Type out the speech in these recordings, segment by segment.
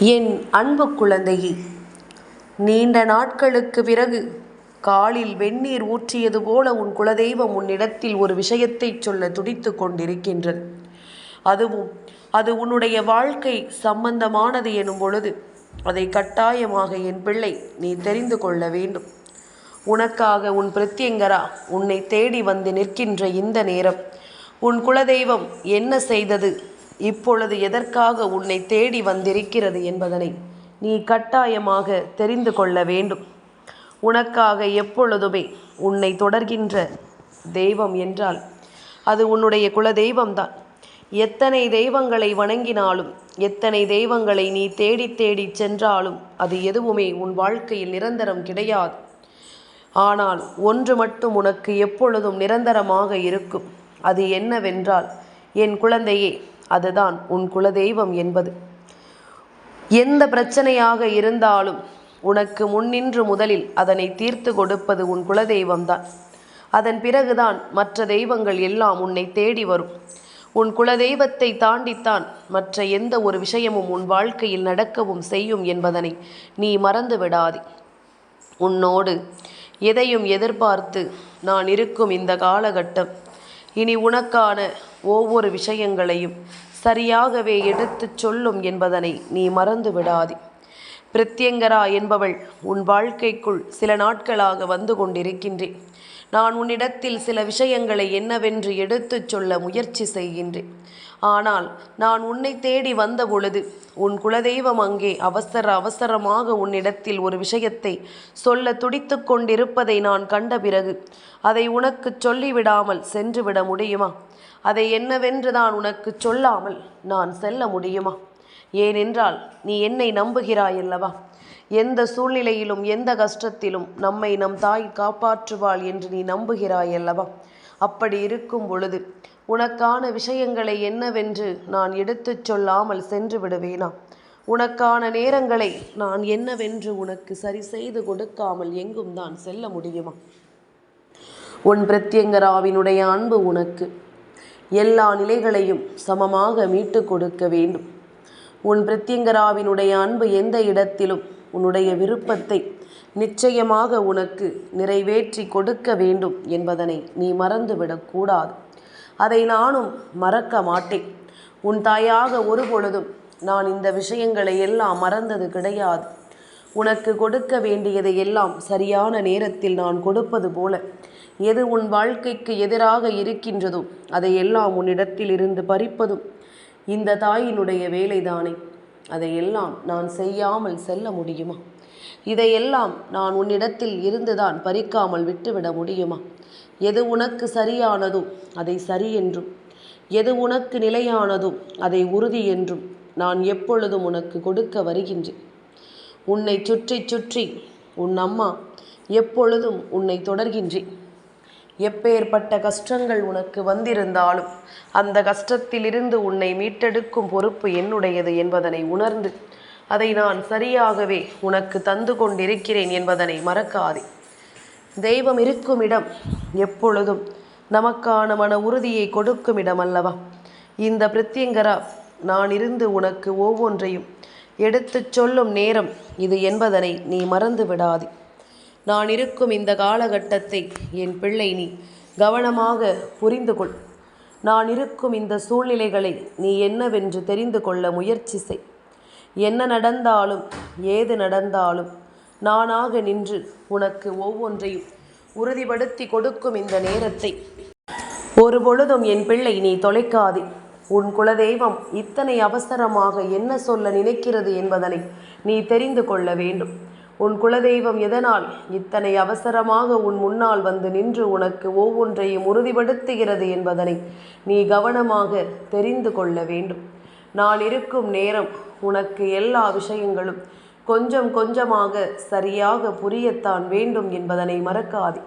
என் அன்பு குழந்தையே நீண்ட நாட்களுக்கு பிறகு காலில் வெந்நீர் ஊற்றியது போல உன் குலதெய்வம் உன்னிடத்தில் ஒரு விஷயத்தைச் சொல்ல துடித்து கொண்டிருக்கின்றது. அதுவும் அது உன்னுடைய வாழ்க்கை சம்பந்தமானது எனும் பொழுது அதை கட்டாயமாக என் பிள்ளை நீ தெரிந்து கொள்ள வேண்டும். உனக்காக உன் பிரத்யங்கரா உன்னை தேடி வந்து நிற்கின்ற இந்த நேரம் உன் குலதெய்வம் என்ன செய்தது இப்பொழுது எதற்காக உன்னை தேடி வந்திருக்கிறது என்பதனை நீ கட்டாயமாக தெரிந்து கொள்ள வேண்டும். உனக்காக எப்பொழுதுமே உன்னை தொடர்கின்ற தெய்வம் என்றால் அது உன்னுடைய குல தெய்வம்தான் எத்தனை தெய்வங்களை வணங்கினாலும் எத்தனை தெய்வங்களை நீ தேடி தேடி சென்றாலும் அது எதுவுமே உன் வாழ்க்கையில் நிரந்தரம் கிடையாது. ஆனால் ஒன்று மட்டும் உனக்கு எப்பொழுதும் நிரந்தரமாக இருக்கும். அது என்னவென்றால் என் குழந்தையே அதுதான் உன் குலதெய்வம் என்பது. எந்த பிரச்சனையாக இருந்தாலும் உனக்கு முன்னின்று முதலில் அதனை தீர்த்து கொடுப்பது உன் குலதெய்வம்தான். அதன் பிறகுதான் மற்ற தெய்வங்கள் எல்லாம் உன்னை தேடி வரும். உன் குலதெய்வத்தை தாண்டித்தான் மற்ற எந்த ஒரு விஷயமும் உன் வாழ்க்கையில் நடக்கவும் செய்யும் என்பதனை நீ மறந்து விடாதே. உன்னோடு எதையும் எதிர்பார்த்து நான் இருக்கும் இந்த காலகட்டம் இனி உனக்கான ஒவ்வொரு விஷயங்களையும் சரியாகவே எடுத்துச் சொல்லும் என்பதனை நீ மறந்து விடாதே. பிரத்யங்கரா என்பவள் உன் வாழ்க்கைக்குள் சில நாட்களாக வந்து கொண்டிருக்கின்றேன் நான் உன்னிடத்தில் சில விஷயங்களை என்னவென்று எடுத்துச் சொல்ல முயற்சி செய்கின்றேன் ஆனால் நான் உன்னை தேடி வந்த பொழுது உன் குலதெய்வம் அங்கே அவசர அவசரமாக உன்னிடத்தில் ஒரு விஷயத்தை சொல்ல துடித்து கொண்டிருப்பதை நான் கண்ட பிறகு அதை உனக்கு சொல்லிவிடாமல் சென்றுவிட முடியுமா? அதை என்னவென்று நான் உனக்கு சொல்லாமல் நான் செல்ல முடியுமா? ஏனென்றால் நீ என்னை நம்புகிறாய் அல்லவா? எந்த சூழ்நிலையிலும் எந்த கஷ்டத்திலும் நம்மை நம் தாய் காப்பாற்றுவாள் என்று நீ நம்புகிறாய் அல்லவா? அப்படி இருக்கும் பொழுது உனக்கான விஷயங்களை என்னவென்று நான் எடுத்துச் சொல்லாமல் சென்று விடுவேனா? உனக்கான நேரங்களை நான் என்னவென்று உனக்கு சரி செய்து கொடுக்காமல் எங்கும் தான் செல்ல முடியுமா? உன் பிரத்யங்கராவினுடைய அன்பு உனக்கு. எல்லா நிலைகளையும் சமமாக மீட்டு கொடுக்க வேண்டும். உன் பிரத்யங்கராவினுடைய அன்பு எந்த இடத்திலும் உன்னுடைய விருப்பத்தை நிச்சயமாக உனக்கு நிறைவேற்றி கொடுக்க வேண்டும் என்பதனை நீ மறந்துவிடக்கூடாது அதை நானும் மறக்க மாட்டேன். உன் தாயாக ஒரு பொழுதும் நான் இந்த விஷயங்களை எல்லாம் மறந்தது கிடையாது. உனக்கு கொடுக்க வேண்டியதை எல்லாம் சரியான நேரத்தில் நான் கொடுப்பது போல. எது உன் வாழ்க்கைக்கு எதிராக இருக்கின்றதோ அதையெல்லாம் உன்னிடத்தில் இருந்து பறிப்பதும் இந்த தாயினுடைய வேலைதானே. அதையெல்லாம் நான் செய்யாமல் செல்ல முடியுமா? இதையெல்லாம் நான் உன்னிடத்தில் இருந்துதான் பறிக்காமல் விட்டுவிட முடியுமா? எது உனக்கு சரியானதோ அதை சரி என்றும் எது உனக்கு நிலையானதோ அதை உறுதி என்றும் நான் எப்பொழுதும் உனக்கு கொடுக்க வருகின்றேன். உன்னை சுற்றி சுற்றி உன் அம்மா எப்பொழுதும் உன்னை தொடர்கின்றேன். எப்பேற்பட்ட கஷ்டங்கள் உனக்கு வந்திருந்தாலும் அந்த கஷ்டத்திலிருந்து உன்னை மீட்டெடுக்கும் பொறுப்பு என்னுடையது என்பதனை உணர்ந்து அதை நான் சரியாகவே உனக்கு தந்து கொண்டிருக்கிறேன் என்பதனை மறக்காதே. தெய்வம் இருக்கும் இடம் எப்பொழுதும் நமக்கான மன உறுதியை கொடுக்கும் இடம் அல்லவா இந்த பிரத்யங்கரா நான் இருந்து உனக்கு ஒவ்வொன்றையும் எடுத்துச் சொல்லும் நேரம் இது என்பதனை நீ மறந்து விடாதே. நான் இருக்கும் இந்த காலகட்டத்தை என் பிள்ளை நீ கவனமாக புரிந்து கொள். நான் இருக்கும் இந்த சூழ்நிலைகளை நீ என்னவென்று தெரிந்து கொள்ள முயற்சி செய். என்ன நடந்தாலும் ஏது நடந்தாலும் நானாக நின்று உனக்கு ஒவ்வொன்றையும் உறுதிப்படுத்தி கொடுக்கும் இந்த நேரத்தை. ஒரு பொழுதும் என் பிள்ளை நீ தொலைக்காதே. உன் குலதெய்வம் இத்தனை அவசரமாக என்ன சொல்ல நினைக்கிறது என்பதனை நீ தெரிந்து கொள்ள வேண்டும். உன் குலதெய்வம் எதனால் இத்தனை அவசரமாக உன் முன்னால் வந்து நின்று உனக்கு ஒவ்வொன்றையும் உறுதிப்படுத்துகிறது என்பதனை நீ கவனமாக தெரிந்து கொள்ள வேண்டும். நான் இருக்கும் நேரம் உனக்கு எல்லா விஷயங்களும் கொஞ்சம் கொஞ்சமாக சரியாக புரியத்தான் வேண்டும் என்பதனை மறக்காதே.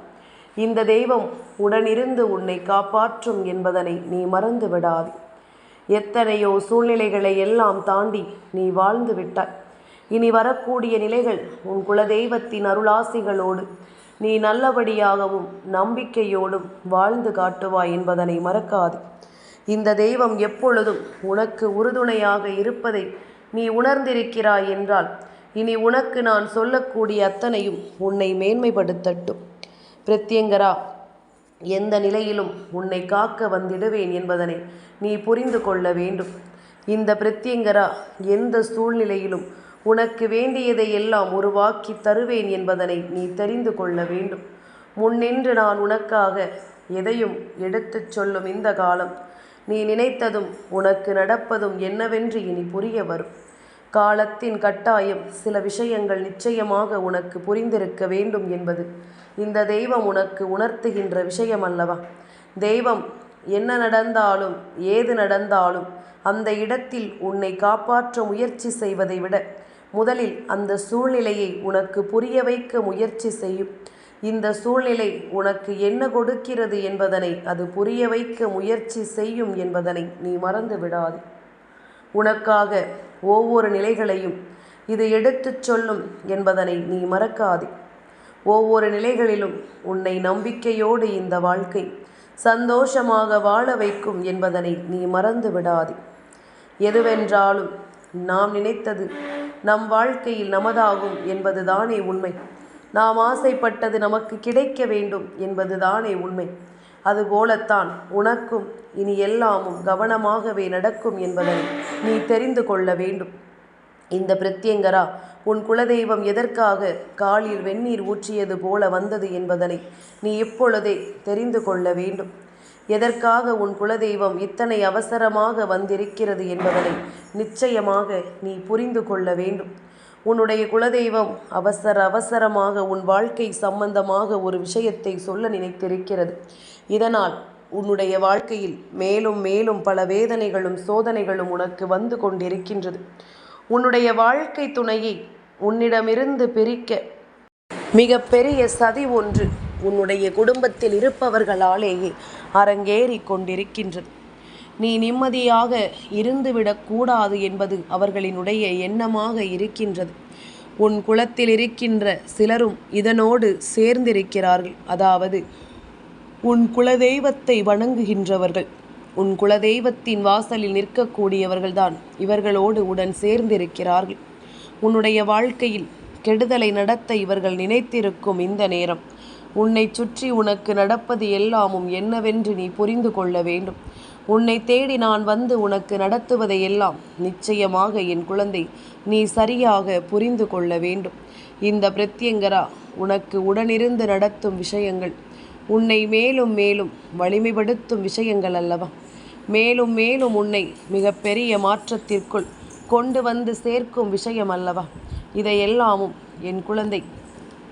இந்த தெய்வம் உடனிருந்து உன்னை காப்பாற்றும் என்பதனை நீ மறந்து விடாதே. எத்தனையோ சூழ்நிலைகளை எல்லாம் தாண்டி நீ வாழ்ந்து விட்டாய். இனி வரக்கூடிய நிலைகள் உன் குலதெய்வத்தின் அருளாசிகளோடு நீ நல்லபடியாகவும் நம்பிக்கையோடும் வாழ்ந்து காட்டுவாய் என்பதனை மறக்காது. இந்த தெய்வம் எப்பொழுதும் உனக்கு உறுதுணையாக இருப்பதை நீ உணர்ந்திருக்கிறாய் என்றால் இனி உனக்கு நான் சொல்லக்கூடிய அத்தனையும் உன்னை மேன்மைப்படுத்தட்டும். பிரத்யங்கரா எந்த நிலையிலும் உன்னை காக்க வந்திடுவேன் என்பதனை நீ புரிந்து கொள்ள வேண்டும். இந்த பிரத்யங்கரா எந்த சூழ்நிலையிலும் உனக்கு வேண்டியதை எல்லாம் உருவாக்கி தருவேன் என்பதனை நீ தெரிந்து கொள்ள வேண்டும். முன்னின்று நான் உனக்காக எதையும் எடுத்துச் சொல்லும் இந்த காலம் நீ நினைத்ததும் உனக்கு நடப்பதும் என்னவென்று இனி புரிய வரும். காலத்தின் கட்டாயம் சில விஷயங்கள் நிச்சயமாக உனக்கு புரிந்திருக்க வேண்டும் என்பது. இந்த தெய்வம் உனக்கு உணர்த்துகின்ற விஷயம் அல்லவா தெய்வம் என்ன நடந்தாலும் ஏது நடந்தாலும் அந்த இடத்தில் உன்னை காப்பாற்ற முயற்சி செய்வதை விட முதலில் அந்த சூழ்நிலையை உனக்கு புரிய வைக்க முயற்சி செய்யும். இந்த சூழ்நிலை உனக்கு என்ன கொடுக்கிறது என்பதனை அது புரிய வைக்க முயற்சி செய்யும் என்பதனை நீ மறந்து விடாதே. உனக்காக ஒவ்வொரு நிலைகளையும் இது எடுத்துச் சொல்லும் என்பதனை நீ மறக்காதே. ஒவ்வொரு நிலைகளிலும் உன்னை நம்பிக்கையோடு இந்த வாழ்க்கை சந்தோஷமாக வாழ வைக்கும் என்பதனை நீ மறந்து விடாதே. எதுவென்றாலும் நாம் நினைத்தது நம் வாழ்க்கையில் நமதாகும் என்பதுதானே உண்மை. நாம் ஆசைப்பட்டது நமக்கு கிடைக்க வேண்டும் என்பதுதானே உண்மை. அதுபோலத்தான் உனக்கும் இனி எல்லாமும் கவனமாகவே நடக்கும் என்பதை நீ தெரிந்து கொள்ள வேண்டும். இந்த பிரத்யங்கரா உன் குலதெய்வம் எதற்காக காலில் வெந்நீர் ஊற்றியது போல வந்தது என்பதனை நீ இப்பொழுதே தெரிந்து கொள்ள வேண்டும். எதற்காக உன் குலதெய்வம் இத்தனை அவசரமாக வந்திருக்கிறது என்பதனை நிச்சயமாக நீ புரிந்து கொள்ள வேண்டும். உன்னுடைய குலதெய்வம் அவசர அவசரமாக உன் வாழ்க்கை சம்பந்தமாக ஒரு விஷயத்தை சொல்ல நினைத்திருக்கிறது. இதனால் உன்னுடைய வாழ்க்கையில் மேலும் மேலும் பல வேதனைகளும் சோதனைகளும் உனக்கு வந்து கொண்டிருக்கின்றது. உன்னுடைய வாழ்க்கை துணையை உன்னிடமிருந்து பிரிக்க மிக பெரிய சதி ஒன்று உன்னுடைய குடும்பத்தில் இருப்பவர்களாலேயே அரங்கேறி கொண்டிருக்கின்றது. நீ நிம்மதியாக இருந்துவிடக்கூடாது என்பது அவர்களினுடைய எண்ணமாக இருக்கின்றது. உன் குலத்தில் இருக்கின்ற சிலரும் இதனோடு சேர்ந்திருக்கிறார்கள். அதாவது உன் குலதெய்வத்தை வணங்குகின்றவர்கள். உன் குலதெய்வத்தின் வாசலில் நிற்கக்கூடியவர்கள்தான் இவர்களோடு உடன் சேர்ந்திருக்கிறார்கள். உன்னுடைய வாழ்க்கையில் கெடுதலை நடத்த இவர்கள் நினைத்திருக்கும் இந்த நேரம். உன்னை சுற்றி உனக்கு நடப்பது எல்லாமும் என்னவென்று நீ புரிந்து கொள்ள வேண்டும். உன்னை தேடி நான் வந்து உனக்கு நடத்துவதை எல்லாம் நிச்சயமாக என் குழந்தை நீ சரியாக புரிந்து கொள்ள வேண்டும். இந்த பிரத்யங்கரா உனக்கு உடனிருந்து நடத்தும் விஷயங்கள் உன்னை மேலும் மேலும் வலிமைப்படுத்தும் விஷயங்கள் அல்லவா? மேலும் மேலும் உன்னை மிகப்பெரிய மாற்றத்திற்குள் கொண்டு வந்து சேர்க்கும் விஷயம் அல்லவா? இதையெல்லாமும் என் குழந்தை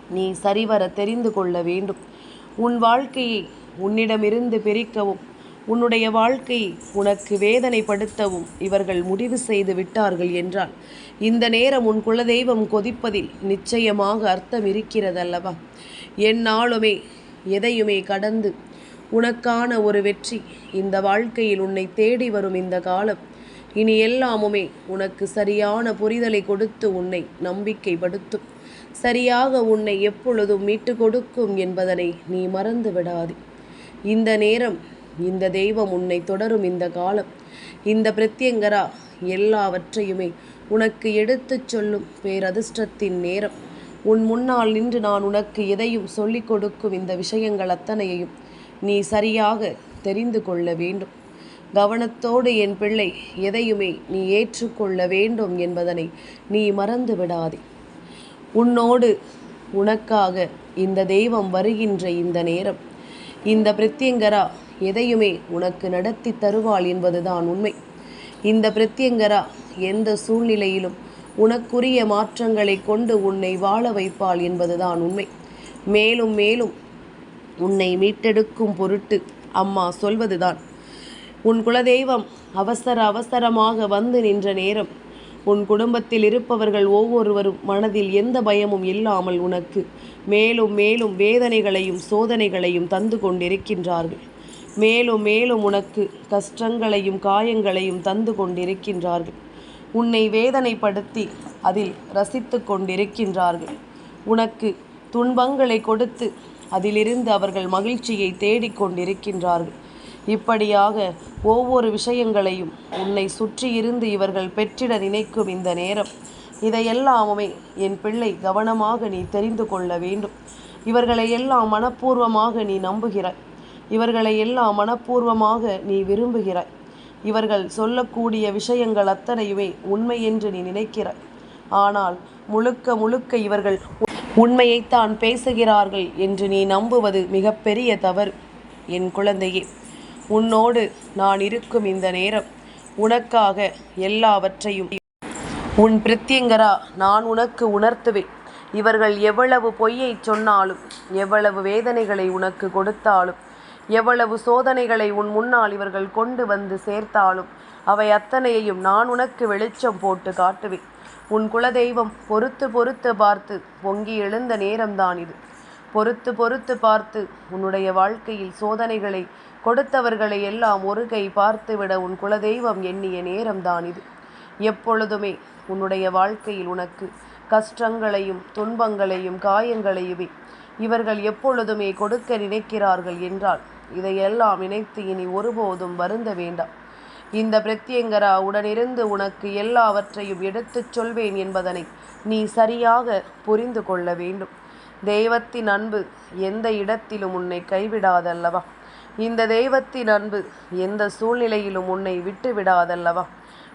நீ சரிவர தெரிந்து கொள்ள வேண்டும். உன் வாழ்க்கையை உன்னிடமிருந்து பிரிக்கவும் உன்னுடைய வாழ்க்கை உனக்கு வேதனைப்படுத்தவும் இவர்கள் முடிவு செய்து விட்டார்கள் என்றால் இந்த நேரம் உன் குலதெய்வம் கொதிப்பதில் நிச்சயமாக அர்த்தம் இருக்கிறதல்லவா என்னாலுமே எதையுமே கடந்து உனக்கான ஒரு வெற்றி இந்த வாழ்க்கையில் உன்னை தேடி வரும் இந்த காலம். இனி எல்லாமுமே உனக்கு சரியான புரிதலை கொடுத்து உன்னை நம்பிக்கைப்படுத்தும். சரியாக உன்னை எப்பொழுதும் மீட்டு கொடுக்கும் என்பதனை நீ மறந்து விடாதே இந்த நேரம் இந்த தெய்வம் உன்னை தொடரும் இந்த காலம். இந்த பிரத்யங்கரா எல்லாவற்றையுமே உனக்கு எடுத்துச் சொல்லும் பேரதிர்ஷ்டத்தின் நேரம். உன் முன்னால் நின்று நான் உனக்கு எதையும் சொல்லிக் கொடுக்கும் இந்த விஷயங்கள் அத்தனையையும் நீ சரியாக தெரிந்து கொள்ள வேண்டும். கவனத்தோடு என் பிள்ளை எதையுமே நீ ஏற்றுக்கொள்ள வேண்டும் என்பதனை நீ மறந்து விடாதே. உன்னோடு உனக்காக இந்த தெய்வம் வருகின்ற இந்த நேரம். இந்த பிரத்யங்கரா எதையுமே உனக்கு நடத்தி தருவாள் என்பதுதான் உண்மை. இந்த பிரத்யங்கரா எந்த சூழ்நிலையிலும் உனக்குரிய மாற்றங்களை கொண்டு உன்னை வாழ வைப்பாள் என்பதுதான் உண்மை. மேலும் மேலும் உன்னை மீட்டெடுக்கும் பொருட்டு அம்மா சொல்வதுதான். உன் குலதெய்வம் அவசர அவசரமாக வந்து நின்ற நேரம் உன் குடும்பத்தில் இருப்பவர்கள் ஒவ்வொருவரும் மனதில் எந்த பயமும் இல்லாமல் உனக்கு மேலும் மேலும் வேதனைகளையும் சோதனைகளையும் தந்து கொண்டிருக்கின்றார்கள். மேலும் மேலும் உனக்கு கஷ்டங்களையும் காயங்களையும் தந்து கொண்டிருக்கின்றார்கள். உன்னை வேதனைப்படுத்தி அதில் ரசித்து கொண்டிருக்கின்றார்கள். உனக்கு துன்பங்களை கொடுத்து அதிலிருந்து அவர்கள் மகிழ்ச்சியை தேடிக்கொண்டிருக்கின்றார்கள் இப்படியாக ஒவ்வொரு விஷயங்களையும் உன்னை சுற்றியிருந்து இவர்கள் பெற்றிட நினைக்கும் இந்த நேரம். இதையெல்லாமுமே என் பிள்ளை கவனமாக நீ தெரிந்து கொள்ள வேண்டும். இவர்களை எல்லாம் மனப்பூர்வமாக நீ நம்புகிறாய். இவர்களை எல்லாம் மனப்பூர்வமாக நீ விரும்புகிறாய். இவர்கள் சொல்லக்கூடிய விஷயங்கள் அத்தனையுமே உண்மை என்று நீ நினைக்கிறாய். ஆனால் முழுக்க முழுக்க இவர்கள் உண்மையைத்தான் பேசுகிறார்கள் என்று நீ நம்புவது மிகப்பெரிய தவறு. என் குழந்தையே உன்னோடு நான் இருக்கும் இந்த நேரம் உனக்காக எல்லாவற்றையும் உன் பிரித்தியங்கரா நான் உனக்கு உணர்த்துவேன். இவர்கள் எவ்வளவு பொய்யை சொன்னாலும் எவ்வளவு வேதனைகளை உனக்கு கொடுத்தாலும் எவ்வளவு சோதனைகளை உன் முன்னால் இவர்கள் கொண்டு வந்து சேர்த்தாலும் அவை அத்தனையையும் நான் உனக்கு வெளிச்சம் போட்டு காட்டுவேன். உன் குலதெய்வம் பொறுத்து பொறுத்து பார்த்து பொங்கி எழுந்த நேரம்தான் இது. பொறுத்து பொறுத்து பார்த்து உன்னுடைய வாழ்க்கையில் சோதனைகளை கொடுத்தவர்களை எல்லாம் ஒரு கை பார்த்துவிட உன் குலதெய்வம் எண்ணிய நேரம்தான் இது. எப்பொழுதுமே உன்னுடைய வாழ்க்கையில் உனக்கு கஷ்டங்களையும் துன்பங்களையும் காயங்களையுமே இவர்கள் எப்பொழுதுமே கொடுக்க நினைக்கிறார்கள் என்றால் இதையெல்லாம் நினைத்து இனி ஒருபோதும் வருந்த வேண்டாம். இந்த பிரத்யங்கரா உடனிருந்து உனக்கு எல்லாவற்றையும் எடுத்துச் சொல்வேன் என்பதனை நீ சரியாக புரிந்து கொள்ள வேண்டும். தெய்வத்தின் அன்பு எந்த இடத்திலும் உன்னை கைவிடாதல்லவா? இந்த தெய்வத்தின் அன்பு எந்த சூழ்நிலையிலும் உன்னை விட்டு விடாதல்லவா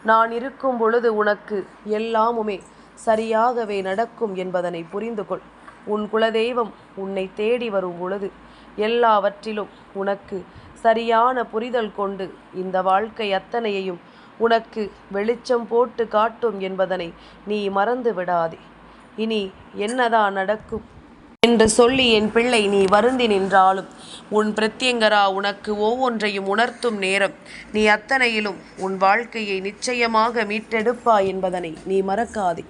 நான் இருக்கும் பொழுது உனக்கு எல்லாமுமே சரியாகவே நடக்கும் என்பதனை புரிந்து கொள் உன் குலதெய்வம் உன்னை தேடி வரும் பொழுது எல்லாவற்றிலும் உனக்கு சரியான புரிதல் கொண்டு இந்த வாழ்க்கை அத்தனையையும் உனக்கு வெளிச்சம் போட்டு காட்டும் என்பதனை நீ மறந்து விடாதே. இனி என்னதான் நடக்கும்? என்று சொல்லி என் பிள்ளை நீ வருந்தி நின்றாலும் உன் பிரத்யங்கரா உனக்கு ஒவ்வொன்றையும் உணர்த்தும் நேரம் நீ அத்தனையிலும் உன் வாழ்க்கையை நிச்சயமாக மீட்டெடுப்பாய் என்பதனை நீ மறக்காதே.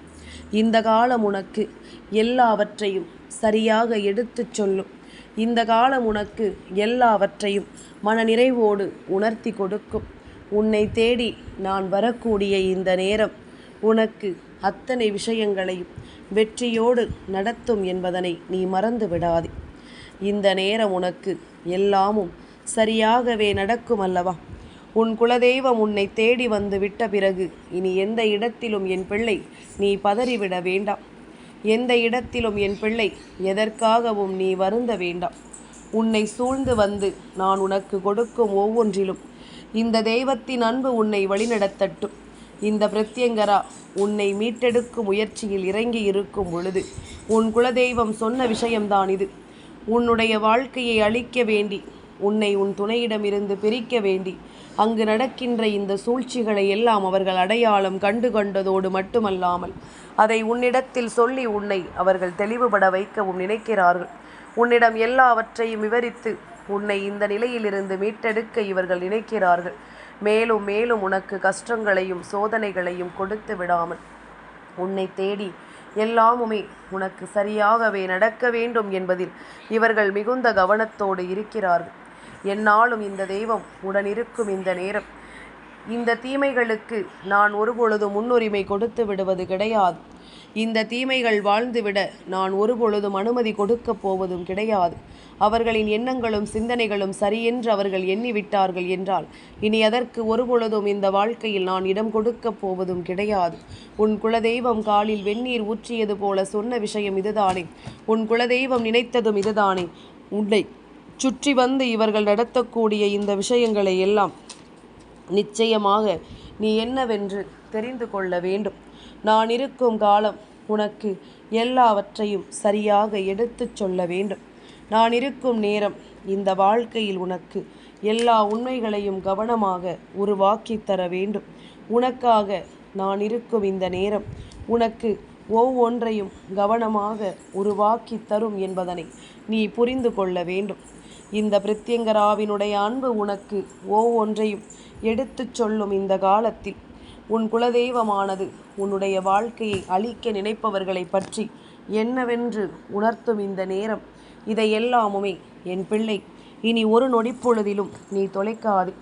இந்த காலம் உனக்கு எல்லாவற்றையும் சரியாக எடுத்துச் சொல்லும். இந்த காலம் உனக்கு எல்லாவற்றையும் மனநிறைவோடு உணர்த்தி கொடுக்கும். உன்னை தேடி நான் வரக்கூடிய இந்த நேரம் உனக்கு அத்தனை விஷயங்களையும் வெற்றியோடு நடத்தும் என்பதனை நீ மறந்து விடாதே. இந்த நேரம் உனக்கு எல்லாமும் சரியாகவே நடக்கும் அல்லவா? உன் குலதெய்வம் உன்னை தேடி வந்து விட்ட பிறகு இனி எந்த இடத்திலும் என் பிள்ளை நீ பதறிவிட வேண்டாம். எந்த இடத்திலும் என் பிள்ளை எதற்காகவும் நீ வருந்த வேண்டாம். உன்னை சூழ்ந்து வந்து நான் உனக்கு கொடுக்கும் ஒவ்வொன்றிலும் இந்த தெய்வத்தின் அன்பு உன்னை வழிநடத்தட்டும். இந்த பிரத்யங்கரா உன்னை மீட்டெடுக்கும் முயற்சியில் இறங்கி இருக்கும் பொழுது உன் குலதெய்வம் சொன்ன விஷயம்தான் இது. உன்னுடைய வாழ்க்கையை அழிக்க வேண்டி உன்னை உன் துணையிடமிருந்து பிரிக்க வேண்டி அங்கு நடக்கின்ற இந்த சூழ்ச்சிகளை எல்லாம் அவர்கள் அடையாளம் கண்டு கொண்டதோடு மட்டுமல்லாமல் அதை உன்னிடத்தில் சொல்லி உன்னை அவர்கள் தெளிவுபட வைக்கவும் நினைக்கிறார்கள். உன்னிடம் எல்லாவற்றையும் விவரித்து உன்னை இந்த நிலையிலிருந்து மீட்டெடுக்க இவர்கள் நினைக்கிறார்கள். மேலும் மேலும் உனக்கு கஷ்டங்களையும் சோதனைகளையும் கொடுத்து விடாமல் உன்னை தேடி எல்லாமுமே உனக்கு சரியாகவே நடக்க வேண்டும் என்பதில் இவர்கள் மிகுந்த கவனத்தோடு இருக்கிறார்கள். என்னாலும் இந்த தெய்வம் உடனிருக்கும் இந்த நேரம். இந்த தீமைகளுக்கு நான் ஒருபொழுது முன்னுரிமை கொடுத்து விடுவது கிடையாது. இந்த தீமைகள் வாழ்ந்துவிட நான் ஒருபொழுதும் அனுமதி கொடுக்கப் போவதும் கிடையாது. அவர்களின் எண்ணங்களும் சிந்தனைகளும் சரியென்று அவர்கள் எண்ணிவிட்டார்கள் என்றால் இனி அதற்கு ஒருபொழுதும் இந்த வாழ்க்கையில் நான் இடம் கொடுக்கப் போவதும் கிடையாது. உன் குலதெய்வம் காலில் வெந்நீர் ஊற்றியது போல சொன்ன விஷயம் இதுதானே. உன் குலதெய்வம் நினைத்ததும் இதுதானே. உன்னை சுற்றி வந்து இவர்கள் நடத்தக்கூடிய இந்த விஷயங்களை எல்லாம் நிச்சயமாக நீ என்னவென்று தெரிந்து கொள்ள வேண்டும். நான் இருக்கும் காலம் உனக்கு எல்லாவற்றையும் சரியாக எடுத்துச் சொல்ல வேண்டும். நான் இருக்கும் நேரம் இந்த வாழ்க்கையில் உனக்கு எல்லா உண்மைகளையும் கவனமாக உருவாக்கி தர வேண்டும். உனக்காக நான் இருக்கும் இந்த நேரம் உனக்கு ஒவ்வொன்றையும் கவனமாக உருவாக்கி தரும் என்பதனை நீ புரிந்து கொள்ள வேண்டும். இந்த பிரித்யங்கராவினுடைய அன்பு உனக்கு ஒவ்வொன்றையும் எடுத்துச் சொல்லும் இந்த காலத்தில். உன் குலதெய்வமானது உன்னுடைய வாழ்க்கையை அழிக்க நினைப்பவர்களை பற்றி என்னவென்று உணர்த்தும் இந்த நேரம். இதையெல்லாமுமே என் பிள்ளை இனி ஒரு நொடிப்பொழுதிலும் நீ தொலைக்காது.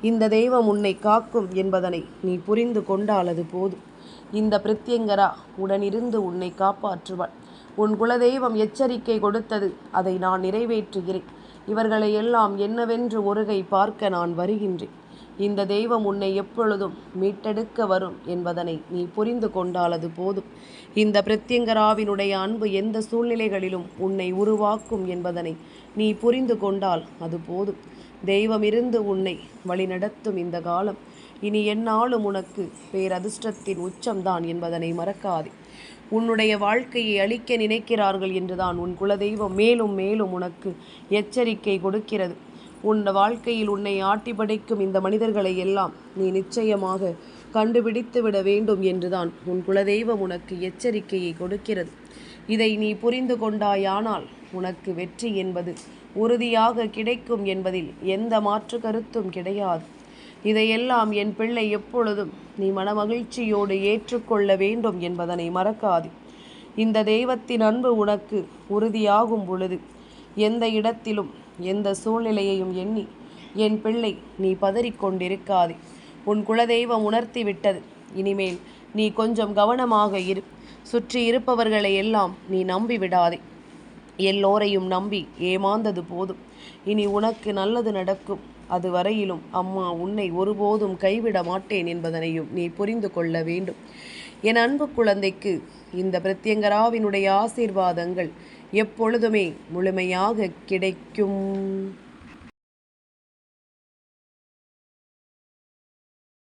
இந்த தெய்வம் உன்னை காக்கும் என்பதனை நீ புரிந்து கொண்டாலது போதும் இந்த பிரத்யங்கரா உடனிருந்து உன்னை காப்பாற்றுவாள். உன் குலதெய்வம் எச்சரிக்கை கொடுத்தது அதை நான் நிறைவேற்றுகிறேன். இவர்களை எல்லாம் என்னவென்று ஒருகை பார்க்க நான் வருகின்றேன். இந்த தெய்வம் உன்னை எப்பொழுதும் மீட்டெடுக்க வரும் என்பதனை நீ புரிந்து கொண்டால் அது போதும். இந்த பிரத்யங்கராவினுடைய அன்பு எந்த சூழ்நிலைகளிலும் உன்னை உருவாக்கும் என்பதனை நீ புரிந்து கொண்டால் அது போதும். தெய்வம் இருந்து உன்னை வழிநடத்தும் இந்த காலம். இனி எந்நாளும் உனக்கு பேரதிர்ஷ்டத்தின் உச்சம்தான் என்பதனை மறக்காதே. உன்னுடைய வாழ்க்கையை அழிக்க நினைக்கிறார்கள் என்றுதான். உன் குலதெய்வம் மேலும் மேலும் உனக்கு எச்சரிக்கை கொடுக்கிறது. உன் வாழ்க்கையில் உன்னை ஆட்டி படைக்கும் இந்த மனிதர்களை எல்லாம் நீ நிச்சயமாக கண்டுபிடித்து விட வேண்டும் என்றுதான் உன் குலதெய்வம் உனக்கு எச்சரிக்கையை கொடுக்கிறது. இதை நீ புரிந்து கொண்டாயானால் உனக்கு வெற்றி என்பது உறுதியாக கிடைக்கும் என்பதில் எந்த மாற்று கருத்தும் கிடையாது. இதையெல்லாம் என் பிள்ளை எப்பொழுதும் நீ மனமகிழ்ச்சியோடு ஏற்றுக்கொள்ள வேண்டும் என்பதனை மறக்காது. இந்த தெய்வத்தின் அன்பு உனக்கு உறுதியாகும் பொழுது எந்த இடத்திலும் எந்த சூழ்நிலையையும் எண்ணி என் பிள்ளை நீ பதறிக்கொண்டிருக்காதே. உன் குலதெய்வம் உணர்த்தி விட்டது இனிமேல் நீ கொஞ்சம் கவனமாக இரு. சுற்றி இருப்பவர்களை எல்லாம் நீ நம்பி விடாதே எல்லோரையும் நம்பி ஏமாந்தது போதும். இனி உனக்கு நல்லது நடக்கும். அது வரையிலும் அம்மா உன்னை ஒருபோதும் கைவிட மாட்டேன் என்பதனையும் நீ புரிந்து கொள்ள வேண்டும். என் அன்பு குழந்தைக்கு இந்த பிரத்யங்கராவினுடைய ஆசீர்வாதங்கள் எப்பொழுதுமே முழுமையாக கிடைக்கும்.